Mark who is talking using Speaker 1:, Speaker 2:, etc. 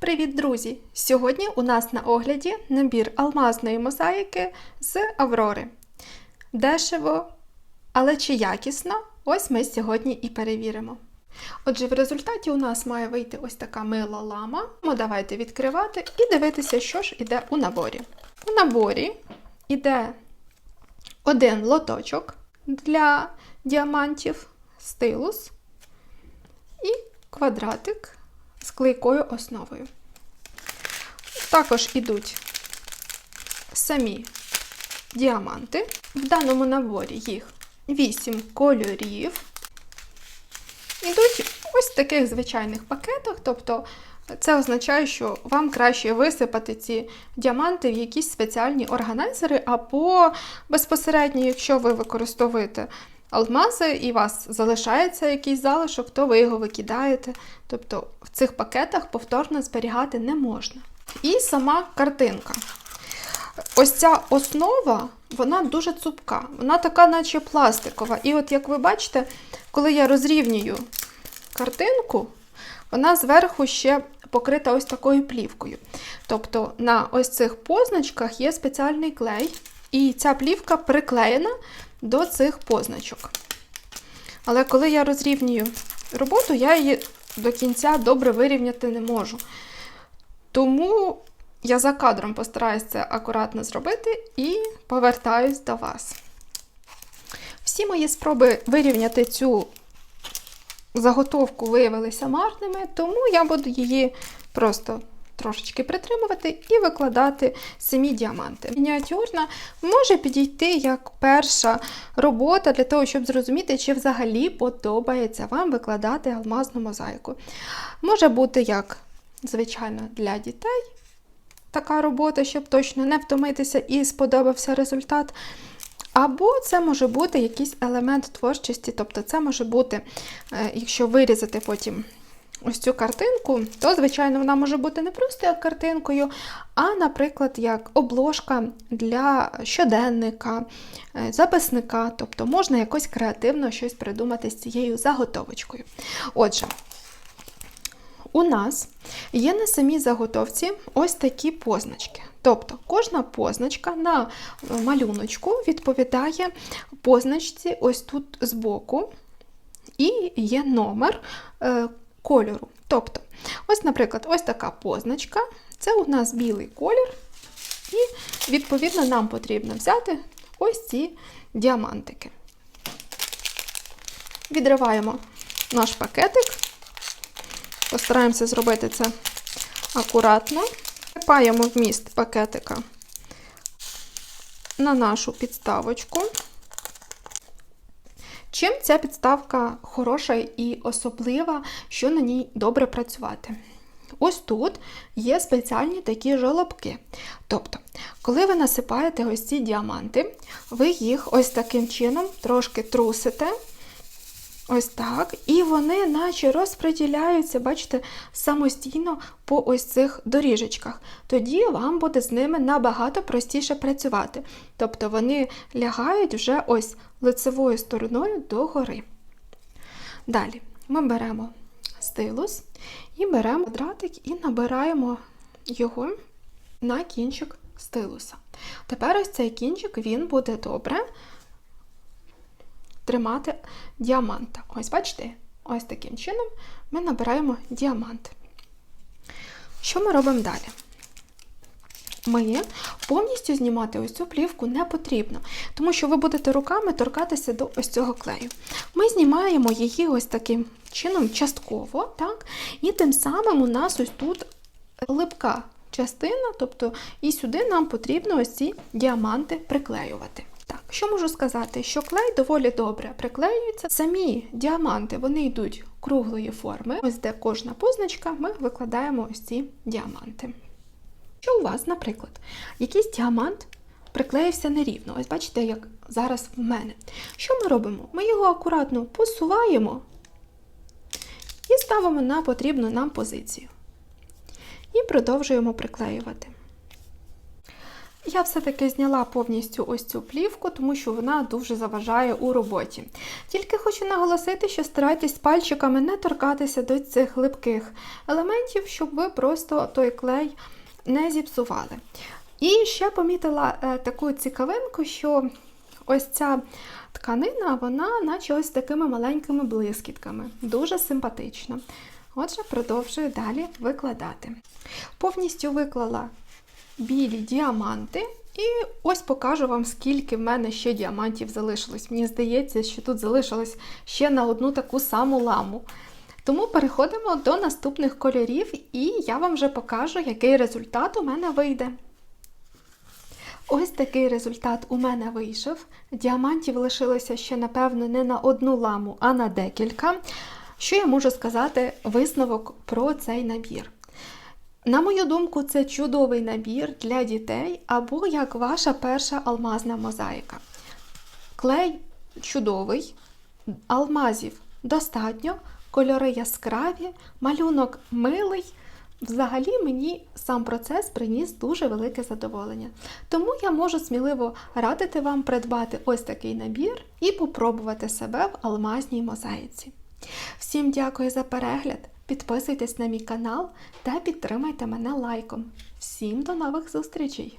Speaker 1: Привіт, друзі! Сьогодні у нас на огляді набір алмазної мозаїки з Аврори. Дешево, але чи якісно? Ось ми сьогодні і перевіримо. Отже, в результаті у нас має вийти ось така мила лама. Ну, давайте відкривати і дивитися, що ж іде у наборі. У наборі йде один лоточок для діамантів, стилус і квадратик з основою. Також ідуть самі діаманти. В даному наборі їх 8 кольорів. Ідуть ось в таких звичайних пакетах, тобто це означає, що вам краще висипати ці діаманти в якісь спеціальні органайзери, або безпосередньо, якщо ви використовуєте алмази і у вас залишається якийсь залишок, то ви його викидаєте. Тобто в цих пакетах повторно зберігати не можна. І сама картинка. Ось ця основа, вона дуже цупка, вона така, наче пластикова. І от як ви бачите, коли я розрівнюю картинку, вона зверху ще покрита ось такою плівкою. Тобто на ось цих позначках є спеціальний клей, і ця плівка приклеєна до цих позначок. Але коли я розрівнюю роботу, я її до кінця добре вирівняти не можу. Тому я за кадром постараюся це акуратно зробити і повертаюсь до вас. Всі мої спроби вирівняти цю заготовку виявилися марними, тому я буду її просто трошечки притримувати і викладати самі діаманти. Мініатюрна може підійти як перша робота для того, щоб зрозуміти, чи взагалі подобається вам викладати алмазну мозаїку. Може бути як, звичайно, для дітей така робота, щоб точно не втомитися і сподобався результат. Або це може бути якийсь елемент творчості, тобто це може бути, е, якщо вирізати потім ось цю картинку, то, звичайно, вона може бути не просто як картинкою, а, наприклад, як обложка для щоденника, е, записника, тобто можна якось креативно щось придумати з цією заготовочкою. Отже, у нас є на самій заготовці ось такі позначки. Тобто кожна позначка на малюночку відповідає позначці ось тут збоку, і є номер е, кольору. Тобто, ось, наприклад, ось така позначка це у нас білий колір, і, відповідно, нам потрібно взяти ось ці діамантики. Відриваємо наш пакетик, постараємося зробити це акуратно. Припаємо вміст пакетика на нашу підставочку. Чим ця підставка хороша і особлива, що на ній добре працювати? Ось тут є спеціальні такі жолобки. Тобто, коли ви насипаєте ось ці діаманти, ви їх ось таким чином трошки трусите. Ось так. І вони наче розподіляються, бачите, самостійно по ось цих доріжечках. Тоді вам буде з ними набагато простіше працювати. Тобто вони лягають вже ось лицевою стороною догори. Далі ми беремо стилус і беремо квадратик і набираємо його на кінчик стилуса. Тепер ось цей кінчик він буде добре тримати діаманта. Ось, бачите, ось таким чином ми набираємо діамант. Що ми робимо далі? Ми повністю знімати ось цю плівку не потрібно, тому що ви будете руками торкатися до ось цього клею. Ми знімаємо її ось таким чином частково, так? і тим самим у нас ось тут липка частина, тобто і сюди нам потрібно ось ці діаманти приклеювати. Що можу сказати, що клей доволі добре приклеюється. Самі діаманти вони йдуть круглої форми. Ось де кожна позначка, ми викладаємо ось ці діаманти. Що у вас, наприклад, якийсь діамант приклеївся нерівно. Ось бачите, як зараз в мене. Що ми робимо? Ми його акуратно посуваємо і ставимо на потрібну нам позицію. І продовжуємо приклеювати. Я все-таки зняла повністю ось цю плівку, тому що вона дуже заважає у роботі. Тільки хочу наголосити, що старайтесь пальчиками не торкатися до цих липких елементів, щоб ви просто той клей не зіпсували. І ще помітила е, таку цікавинку, що ось ця тканина, вона наче ось такими маленькими блискітками. Дуже симпатично. Отже, продовжую далі викладати. Повністю виклала білі діаманти. І ось покажу вам, скільки в мене ще діамантів залишилось. Мені здається, що тут залишилось ще на одну таку саму ламу. Тому переходимо до наступних кольорів, і я вам вже покажу, який результат у мене вийде. Ось такий результат у мене вийшов. Діамантів лишилося ще, напевно, не на одну ламу, а на декілька. Що я можу сказати висновок про цей набір? На мою думку, це чудовий набір для дітей або як ваша перша алмазна мозаїка. Клей чудовий, алмазів достатньо, кольори яскраві, малюнок милий. Взагалі мені сам процес приніс дуже велике задоволення. Тому я можу сміливо радити вам придбати ось такий набір і попробувати себе в алмазній мозаїці. Всім дякую за перегляд! Підписуйтесь на мій канал та підтримайте мене лайком. Всім до нових зустрічей!